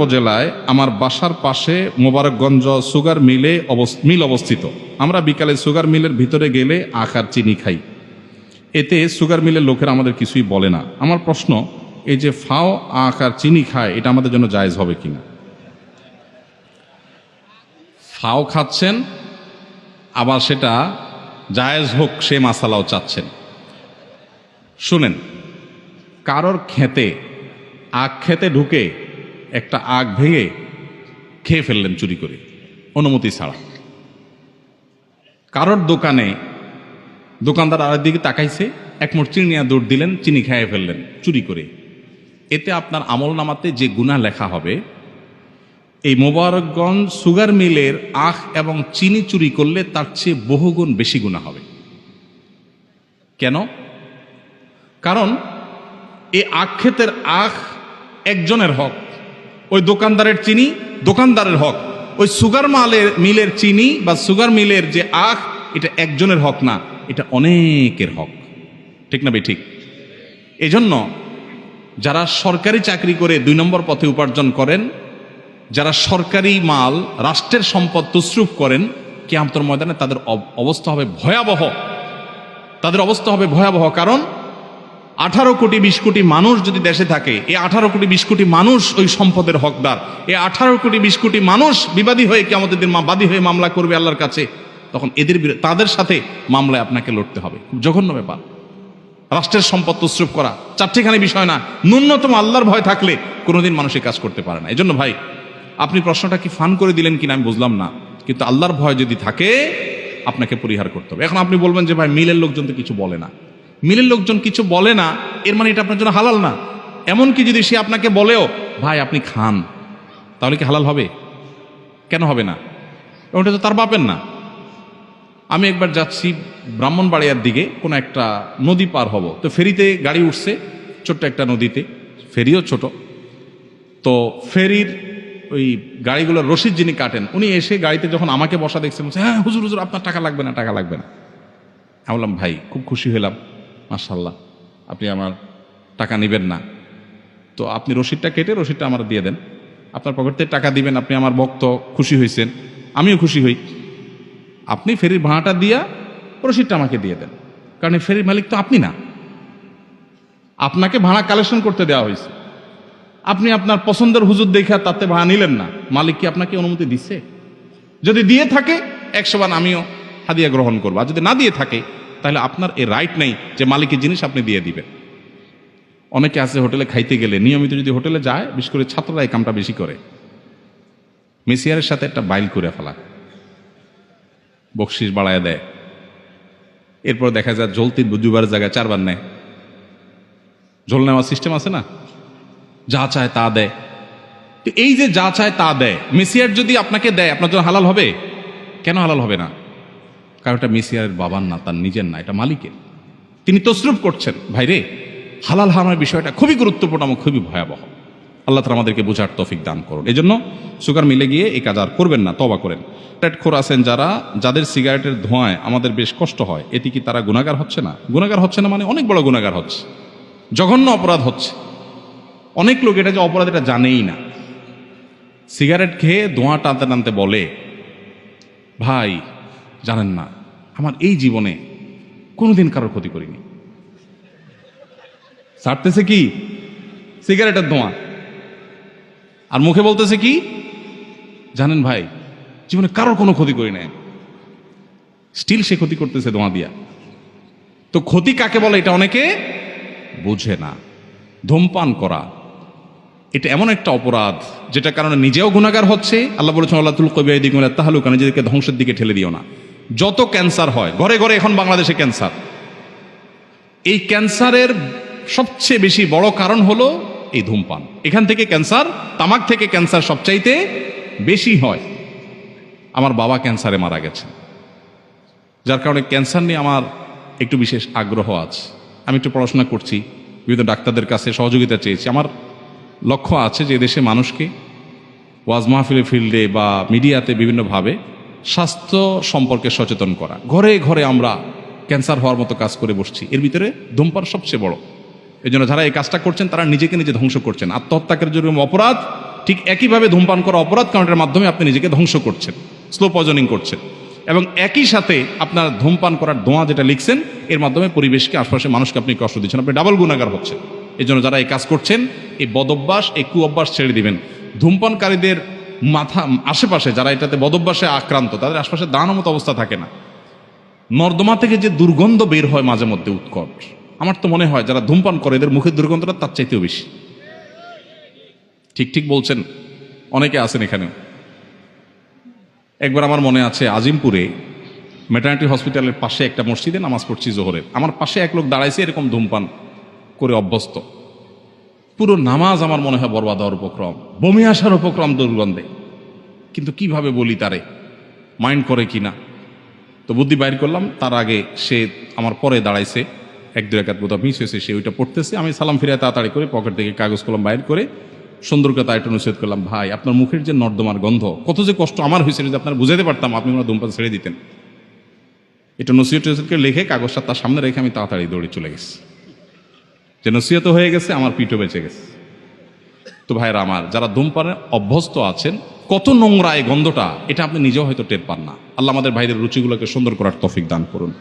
উপজেলায় আমার বাসার পাশে মোবারকগঞ্জ সুগার মিলে মিল অবস্থিত। আমরা বিকালে সুগার মিলের ভিতরে গেলে আখ আর চিনি খাই। এতে সুগার মিলের লোকেরা আমাদের কিছুই বলে না। আমার প্রশ্ন, এই যে ফাও আখ আর চিনি খায়, এটা আমাদের জন্য জায়েজ হবে কিনা? ফাও খাচ্ছেন, আবার সেটা জায়েজ হোক, সে মাসালাও চাচ্ছেন। শুনেন, কারোর খেতে, আখ খেতে ঢুকে একটা আখ ভেঙে খেয়ে ফেললেন চুরি করে, অনুমতি ছাড়া। কারোর দোকানে দোকানদার আরেক দিকে তাকাইছে, এক মোট চিনি নিয়ে দৌড় দিলেন, চিনি খেয়ে ফেললেন, চুরি করে। এতে আপনার আমল নামাতে যে গুণা লেখা হবে, এই মোবারকগঞ্জ সুগার মিলের আখ এবং চিনি চুরি করলে তার চেয়ে বহুগুণ বেশি গুণা হবে। কেন? কারণ এই আখ ক্ষেতের আখ একজনের হক ওই দোকানদারের চিনি, দোকানদারের হক। ওই সুগার মালের, মিলের চিনি বা সুগার মিলের যে আখ, এটা একজনের হক না, এটা অনেকের হক। ঠিক না বে ঠিক। এজন্য যারা সরকারি চাকরি করে দুই নম্বর পথে উপার্জন করেন, যারা সরকারি মাল, রাষ্ট্রের সম্পদ তসরুপ করেন, কেয়ামতর ময়দানে তাদের অব- অবস্থা হবে ভয়াবহ। তাদের অবস্থা হবে ভয়াবহ। কারণ আঠারো কোটি বিশ কোটি মানুষ যদি দেশে থাকে, এই আঠারো কোটি বিশ কোটি মানুষ ওই সম্পদের হকদার। এই আঠারো কোটি বিশ কোটি মানুষ বিবাদী হয়ে কি আমাদের দিন বাদী হয়ে মামলা করবে আল্লাহর কাছে, তখন এদের তাদের সাথে মামলায় আপনাকে লড়তে হবে। খুব জঘন্য ব্যাপার। রাষ্ট্রের সম্পদ তসরুপ করা চারটিখানি বিষয় না। ন্যূনতম আল্লাহর ভয় থাকলে কোনোদিন মানুষ কাজ করতে পারে না। এই জন্য ভাই, আপনি প্রশ্নটা কি ফান করে দিলেন কিনা আমি বুঝলাম না। কিন্তু আল্লাহর ভয় যদি থাকে, আপনাকে পরিহার করতে হবে। এখন আপনি বলবেন যে ভাই, মিলের লোকজন তো কিছু বলে না। মিলের লোকজন কিছু বলে না, এর মানে এটা আপনার জন্য হালাল না। এমনকি যদি সে আপনাকে বলেও, ভাই, আপনি খান, তাহলে কি হালাল হবে? কেন হবে না? ওটা তো তার বাপের না। আমি একবার যাচ্ছি ব্রাহ্মণবাড়িয়ার দিকে, কোনো একটা নদী পার হব। তো ফেরিতে গাড়ি উঠছে, ছোট্ট একটা নদীতে, ফেরিও ছোট। তো ফেরির ওই গাড়িগুলোর রসিদ যিনি কাটেন, উনি এসে গাড়িতে যখন আমাকে বসা দেখছেন হ্যাঁ হুজুর হুজুর, আপনার টাকা লাগবে না, টাকা লাগবে না। আমি বললাম, ভাই, খুব খুশি হলাম। মার্শাল্লাহ আপনি আমার টাকা নেবেন না। তো আপনি রসিদটা কেটে রসিদটা আমার দিয়ে দেন। আপনার পকেট থেকে টাকা দিবেন, আপনি আমার ভক্ত খুশি হয়েছেন আমিও খুশি হই। আপনি ফেরির ভাড়াটা দিয়া রসিদটা আমাকে দিয়ে দেন। কারণ ফেরির মালিক তো আপনি না। আপনাকে ভাড়া কালেকশন করতে দেওয়া হয়েছে আপনি আপনার পছন্দের হুজুর দেখা তাতে ভাড়া নিলেন না। মালিক কি আপনাকে অনুমতি দিচ্ছে যদি দিয়ে থাকে, একশো বার আমিও হাদিয়া গ্রহণ করব। আর যদি না দিয়ে থাকে তাহলে আপনার এ রাইট নেই যে মালিকের জিনিস আপনি দিয়ে দিবেন। অনেকে আছে হোটেলে খাইতে গেলে, নিয়মিত যদি হোটেলে যায়, বিশেষ করে ছাত্ররা এই কামটা বেশি করে। মেসিয়ারের সাথে একটা বাইল করে ফেলা। বকশিস বাড়ায় দেয়। এরপর দেখা যায় জলতির বুজুবার জায়গায় চারবার নেয়। ঝোল নেওয়ার সিস্টেম আছে না? যা চায় তা দেয়। তো এই যে যা চায় তা দেয়। মেসিয়ার যদি আপনাকে দেয়, আপনার জন্য হালাল হবে? কেন হালাল হবে না? কারণ এটা মেসিয়ারের বাবার না, তার নিজের না, এটা মালিকের। তিনি তসরুপ করছেন। ভাইরে, হালাল হারামের বিষয়টা খুবই গুরুত্বপূর্ণ এবং খুবই ভয়াবহ। আল্লাহ তালা আমাদেরকে বোঝার তফিক দান করুন। এই জন্য সুগার মিলে গিয়ে এই কাজ আর করবেন না তবা করেন। খোর আছেন যারা, যাদের সিগারেটের ধোঁয়ায় আমাদের বেশ কষ্ট হয়, এতে কি তারা গুণাগার হচ্ছে না? গুণাগার হচ্ছে না মানে অনেক বড় গুণাগার হচ্ছে। জঘন্য অপরাধ হচ্ছে। অনেক লোক এটা যে অপরাধ এটা জানেই না। সিগারেট খেয়ে ধোঁয়া টানতে টানতে বলে, ভাই জানেন না, আমার এই জীবনে কোনোদিন কারোর ক্ষতি করিনি। ছাড়তেছে কি? সিগারেটের ধোঁয়া। আর মুখে বলতেছে কি? জানেন ভাই, জীবনে কারোর কোনো ক্ষতি করি নাই। স্টিল সে ক্ষতি করতেছে ধোঁয়া দিয়া। তো ক্ষতি কাকে বলে এটা অনেকে বোঝে না। ধূমপান করা। এটা এমন একটা অপরাধ যেটা কারণে নিজেও গুণাগার হচ্ছে। আল্লাহ বলেছেন আল্লাহ তুল কবি দিক তাহলুকা নিজেদেরকে ধ্বংসের দিকে ঠেলে দিও না। যত ক্যান্সার হয়, ঘরে ঘরে এখন বাংলাদেশে ক্যান্সার। এই ক্যান্সারের সবচেয়ে বেশি বড় কারণ হলো এই ধূমপান। এখান থেকে ক্যান্সার, তামাক থেকে ক্যান্সার সবচাইতে বেশি হয়। আমার বাবা ক্যান্সারে মারা গেছেন যার কারণে ক্যান্সার নিয়ে আমার একটু বিশেষ আগ্রহ আছে। আমি একটু পড়াশোনা করছি, বিভিন্ন ডাক্তারদের কাছে সহযোগিতা চেয়েছি। আমার লক্ষ্য আছে যে দেশে মানুষকে ওয়াজ মাহফিলের ফিল্ডে বা মিডিয়াতে বিভিন্নভাবে স্বাস্থ্য সম্পর্কে সচেতন করা। ঘরে ঘরে আমরা ক্যান্সার হওয়ার মতো কাজ করে বসছি। এর ভিতরে ধূমপান সবচেয়ে বড়। এই জন্য যারা এই কাজটা করছেন, তারা নিজেকে নিজে ধ্বংস করছেন। আত্মহত্যাকের জন্য অপরাধ, ঠিক একইভাবে ধূমপান করা অপরাধ কাউন্টের মাধ্যমে আপনি নিজেকে ধ্বংস করছেন, স্লো পয়জনিং করছেন। এবং একই সাথে আপনার ধূমপান করার ধোঁয়া যেটা লিখছেন, এর মাধ্যমে পরিবেশকে, আশপাশে মানুষকে আপনি কষ্ট দিচ্ছেন। আপনি ডাবল গুণাগার হচ্ছেন। এই জন্য যারা এই কাজ করছেন, এই বদভ্যাস, এই কুঅভ্যাস ছেড়ে দিবেন। ধূমপানকারীদের মাথা, আশেপাশে যারা এটাতে বদভ্যাসে আক্রান্ত, তাদের আশপাশে দাঁড়ানোর মতো অবস্থা থাকে না। নর্দমা থেকে যে দুর্গন্ধ বের হয় মাঝে মধ্যে উৎকট, আমার তো মনে হয় যারা ধূমপান করে এদের মুখের দুর্গন্ধটা তার চাইতেও বেশি। ঠিক ঠিক বলছেন, অনেকে আছেন এখানেও। একবার আমার মনে আছে, আজিমপুরে মেটার্নিটি হসপিটালের পাশে একটা মসজিদে নামাজ পড়ছি জোহরের আমার পাশে এক লোক দাঁড়াইছে, এরকম ধূমপান করে অভ্যস্ত। পুরো নামাজ আমার মনে হয় বরবাদ হওয়ার উপক্রম। বমি আসার উপক্রম দুর্গন্ধে। কিন্তু কীভাবে বলি তারে? মাইন্ড করে কি না? তো বুদ্ধি বাইর করলাম, তার আগে সে আমার পরে দাঁড়াইছে। এক দু একাত বোধ মিস হয়েছে, সে ওইটা পড়তেছে। আমি সালাম ফিরে তাড়াতাড়ি করে পকেট থেকে কাগজ কলম বাইর করে সুন্দর কথা একটু নসিহত করলাম, ভাই, আপনার মুখের যে নর্দমার গন্ধ, কত যে কষ্ট আমার হয়েছে যদি আপনার বুঝাতে পারতাম, আপনি ওনার ধূমপান ছেড়ে দিতেন। এটা নসিহত লিখে কাগজটা তার সামনে রেখে আমি তাড়াতাড়ি দৌড়ে চলে গেছি। যে নসিহত হয়ে গেছে, আমার পিঠও বেঁচে গেছে। তো ভাইরা আমার, যারা ধূমপানে অভ্যস্ত আছেন, কত নোংরা এই গন্ধটা, এটা আপনি নিজেও হয়তো টের পান না। আল্লাহ আমাদের ভাইদের রুচিগুলোকে সুন্দর করার তফিক দান করুন।